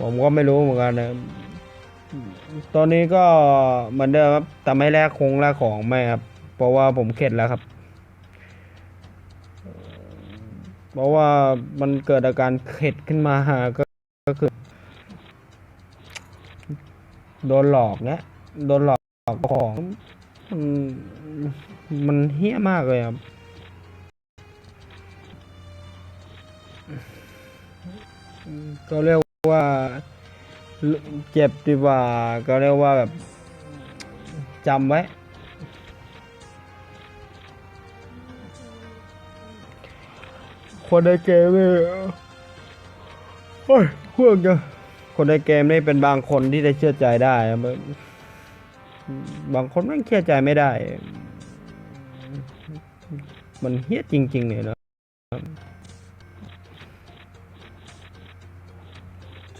ผมก็ไม่รู้เหมือนกันนะตอนนี้ก็เหมือนเดิมครับแต่ไม่แลกคงแลกของไม่ครับ เพราะว่าผมเข็ดแล้วครับ เพราะว่ามันเกิดอาการเข็ดขึ้นมาก็ก็คือ โดนหลอกเนี้ยโดนหลอกของมันมันเฮี้ยมากเลยครับก็เรียก ว่าเจ็บดีกว่าก็เรียกว่าแบบจำไว้ คนในเกมนี่โอ้ยพวกจะคนในเกมนี่เป็นบางคนที่ได้เชื่อใจได้บางคนไม่เชื่อใจไม่ได้ มันเฮี้ยจริง ๆ เลยนะ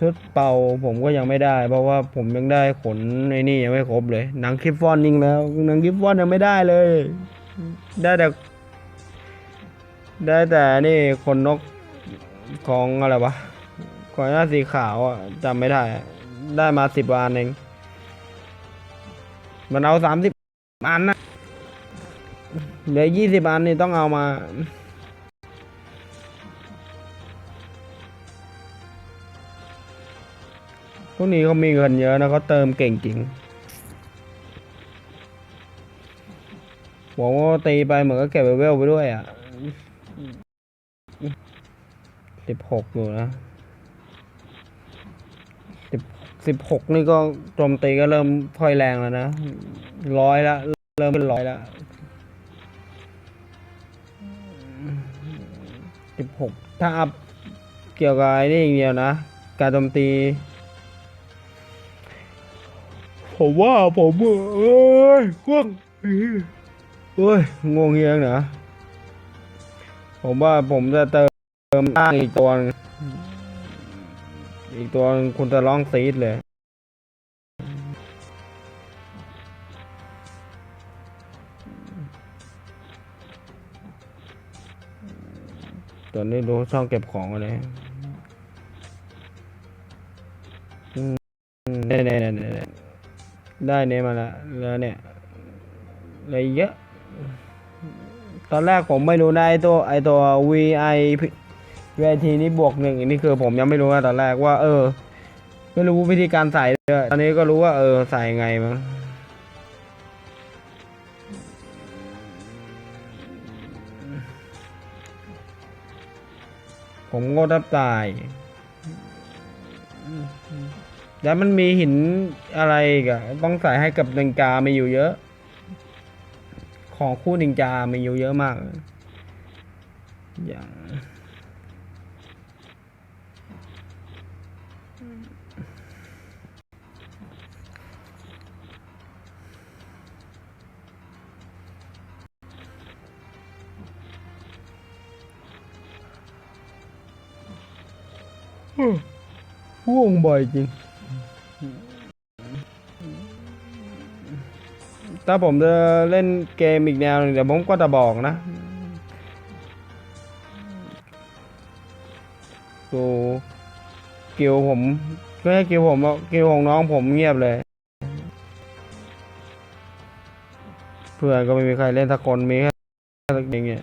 ชุดเป่าผมก็ยังไม่ได้ เพราะว่าผมยังได้ขนในนี่ยังไม่ครบเลยหนังคลิปฟอนยิงแล้วหนังคลิปฟอนยังไม่ได้เลย ได้แต่ ได้แต่นี่ขนนกของอะไรวะก่อนหน้าสีขาวอะจำไม่ได้ ได้มาสิบอันเอง มันเอาสามสิบอันนะเหลือยี่สิบอันนี่ต้องเอามา วกนี้เขามีเงินเยอะนะเขาเติมเก่งจริงบอกว่าตีไปเหมือนก็เก็บเวลไปด้วยอะสิบหกอยู่นะสิบสิบหกนี่ก็โจมตีก็เริ่มค่อยแรงแล้วนะร้อยละเริ่มเป็นร้อยละสิบหกถ้าอัพเกี่ยวกับไอ้นี่อย่างเดียวนะ การโจมตี ผมว่าผมเอ้ยง่วงเอ้ยงวงเงียงนะผมว่าผมจะเติมเติมร่างอีกตัวอีกตัวคุณจะร้องซีดเลยตอนนี้ดูช่องเก็บของอะไรอืมเนี่ยเนี่ยเนี่ยเนี่ย ได้เนี่ยมาละแล้วเนี่ยอะไรเยอะ ตอนแรกผมไม่รู้นะไอตัวไอตัว VI VIT นี่บวกหนึ่งนี่คือผมยังไม่รู้นะตอนแรกว่า เออ ไม่รู้วิธีการใส่ด้วยตอนนี้ก็รู้ว่าเออใส่ไงมั้งผมงดทับตาย แล้วมันมีหินอะไรอีกอะต้องใส่ให้กับนินจามีอยู่เยอะ ของคู่นินจามีอยู่เยอะมาก อย่างห่วงบ่อยจริง ถ้าผมจะเล่นเกมอีกแนวนึงเดี๋ยวผมก็จะบอกนะดูกิวผมไม่ใช่กิวผมหรอกกิวของน้องผมเงียบเลย เพื่อนก็ไม่มีใครเล่นสักคนมีแค่สักเองเนี่ย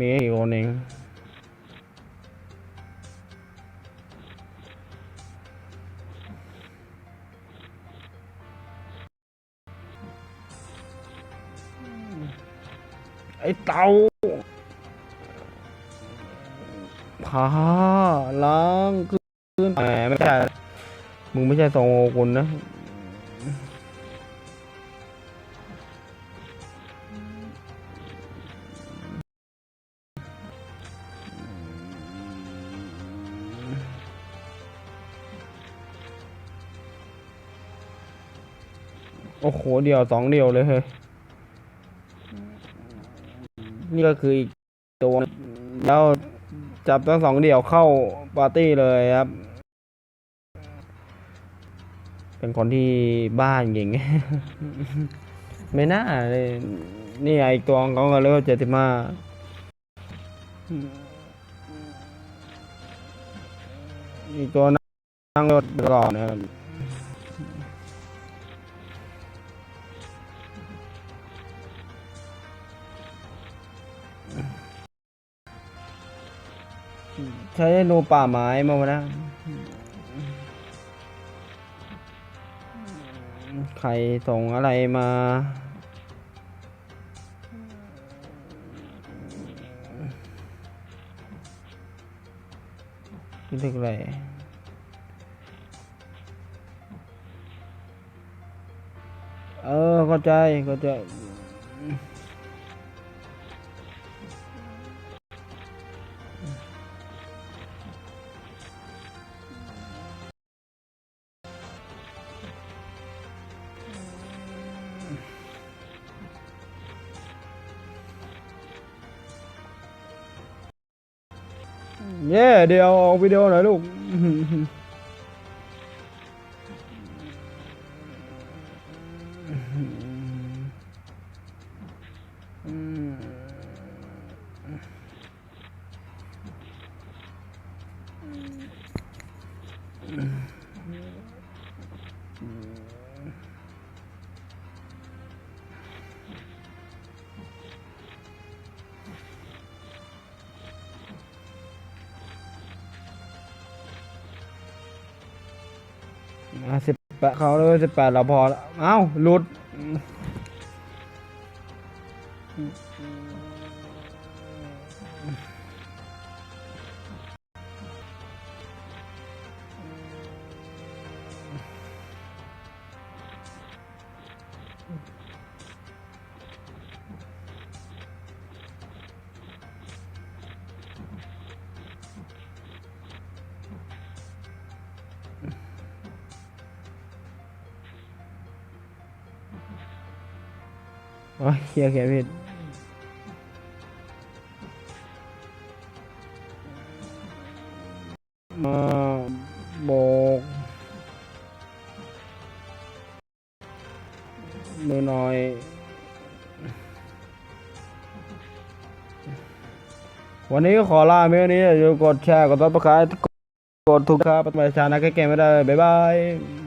มีแค่กี่คนเอง ไอ้เต่าพาล้างขึ้นแหมไม่ใช่ มึงไม่ใช่ทรงโอกุลนะ โอ้โห เดียวสองเดียวเลยเฮ้ย ก็คืออีกตัวแล้วจับทั้งสองเดี่ยวเข้าปาร์ตี้เลยครับ เป็นคนที่บ้านเก่งไม่น่าเลยนี่ไอตัวของเขาก็เลืเจ็ดสิบาอีกตัวนั่งรถก่อนนะครับ ใช้นูป่าไม้มาวะนะใครส่งอะไรมาคิดถึงอะไรเออเข้าใจเข้าใจ เย่เดี๋ยวออกวิดีโอหน่อยลูก สิบแปดเขาเลยสิบแปดเราพอแล้วเอ้าหลุด โอ้ยเขียเขียนผิดมาโบกมือหน่อยวันนี้ขอลาเมื่อนี้อย่าลืมกดแชร์ กดซับสไครต์กดถูกครับไปชานะแก้เกมไม่ได้ บ๊ายบาย